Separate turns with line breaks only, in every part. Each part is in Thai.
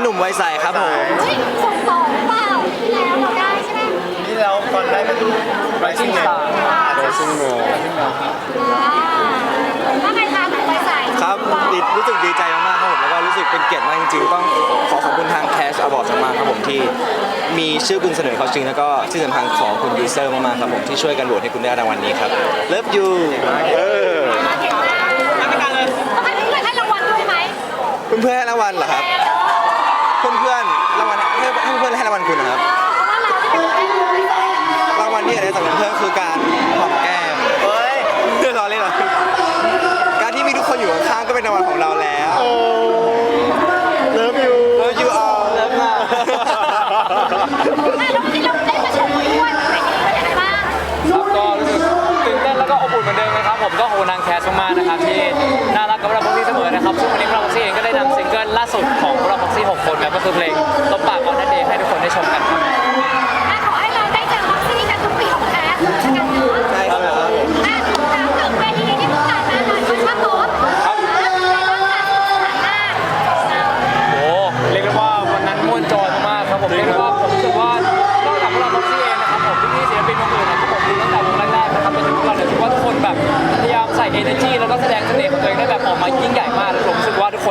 หนุ่มวัยใสครับผม
เฮ้ยส่งต่อหรือเปล่าที่แล้วเราได้ใช่ไหม
นี่เราก่อนได้เป็น
Rising Star
โดยซึ่งโน
อ่าว่าไงคะหนุ่มวัยใส
ครับดีรู้สึกดีใจมากๆครับผม แล้วก็รู้สึกเป็นเกียรติมากจริงๆ ต้องขอขอบคุณทาง Cash Award มากๆครับผมที่มีชื่อคุณเสนอเขาจริง แล้วก็ที่สำคัญขอบคุณยูเซอร์มากๆครับผมที่ช่วยกันโหวตให้คุณได้รางวัลนี้ครับ Love you เออ
มาเก่งมากต้องให้เพื่อนให้รางวัลด้วยไหม
เพื่อนๆให้รางวัลเหรอครับ เพื่อนๆรางวัลให้ให้เพื่อนๆให้รางวัลคุณนะครับ
เพราะว่าเราที่เป็นคนได้รางวัล
รางวัลที่ได้จากเพื่อนๆคือการหอมแก้ม
เฮ้ย
เพื่อนเราเล่นเหรอการที่มีทุกคนอยู่ข้างๆก็เป็นรางวัลของเราแล้ว
เลิฟยู
Love you all เลิฟมาก
อะแล้ววันนี้เราได้มาชมด้วยเป็นยังไงบ้าง
ครับก็รู้สึกตื่นเต้นแล้วก็อบอุ่นเหมือนเดิมนะครับ ผมก็ขอบคุณทางแคสมากๆนะครับที่น่ารักกับเราพ็อกซี่เสมอนะครับซึ่งวันนี้เรา ล่าสุดของพวกเราพ็อกซี่6คนครับก็คือเพลงตบปากออนเดย์ให้ทุกคนได้ชมกัน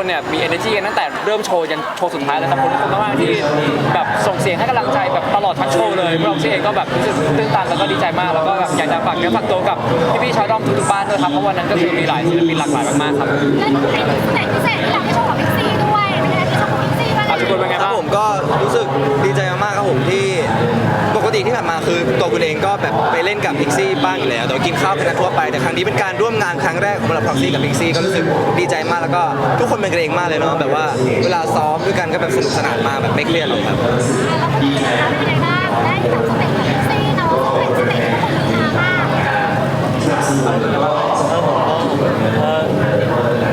ค
นเนี่ย
มี energy กันตั้งแต่เริ่มโชว์ยันโชว์สุดท้ายแล้วครับขอบคุณทุกคนมากๆที่แบบส่งเสียงให้กำลังใจแบบตลอดทั้งโชว์เลยพวกเราเองก็แบบรู้สึกตื้นตันแล้วก็ดีใจมากแล้วก็แบบอยากจะฝากเนื้อฝากตัวกับพี่ๆชาวด้อมทุกๆบ้านด้วยครับเพราะวันนั้นก็คือมีหลายศิลปินหลากหลายมากๆครับ
และในพิเศษที่อยา ไป
เล่นกับพิกซี่บ้างอยู่แล้วแต่ว่ากินข้าวกันทั่วไปแต่ครั้งนี้เป็นการร่วมงานครั้งแรกของเราพ็อกซี่กับพิกซี่ก็รู้สึกดีใจมากแล้วก็ทุกคนเป็นกันเองมากเลยเนาะแบบว่าเวลาซ้อมด้วยกันก็แบบสนุกสนานมากแบบไม่เครียดเลยครับ
แล้วคนอื่นนะคะเป็นยังไงบ้างได้แบบสเต็ปกับพิกซี่เนาะเป็นสเต็ปที่คนอื่นทำมาก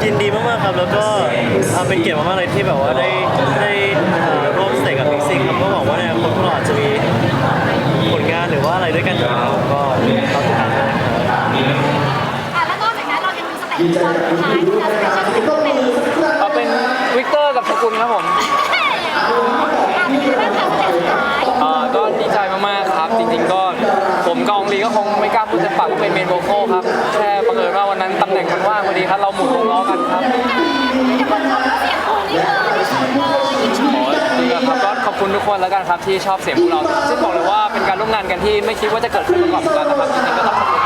ยินดีมากๆครับแล้วก็อ่าเป็นเกียรติมากๆเลยที่แบบว่า เรายั
งมีสเต็ปตอนสุดท้ายที่เราจะเป็นสเต็ปเป็น
เอาเป็นวิกเตอร์กับชกุลครับผม
อะเป็นยังไงบ้างคะสเต็ปสุดท้าย
เอ่อก็ดีใจมากๆครับ จริงๆก็ผมกับองลีก็คงไม่กล้าพูดเต็มปากว่าเป็นเมนโวคอลครับ แค่บังเอิญว่าวันนั้นตำแหน่งมันว่างพอดีครับเราหมุนวงล้อกันครับ
แต่คนชอบเสียงคุณนี่คือที่สุดเลยยิ่งชม
โอ้ยจริงๆครับก็ขอบคุณทุกคนแล้วกันครับที่ชอบเสียงพวกเราซึ่งบอกเลยว่าเป็นการร่วมงานกันที่ไม่คิดว่าจะเกิดขึ้นมาก่อนเหมือนกันนะครับจริงๆก็ต้องขอบคุณ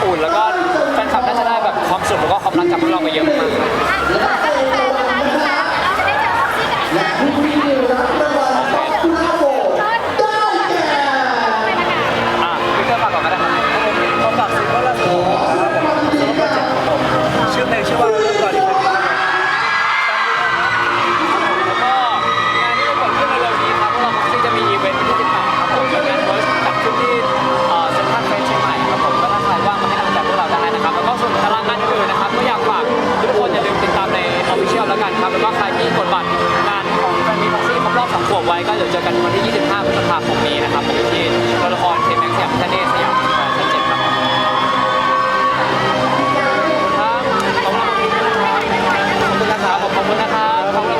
อบอุ่นแล้วก็แฟนคลับน่าจะได้แบบความสุขแล้วก็ความรักจากพวกเราไปเยอะ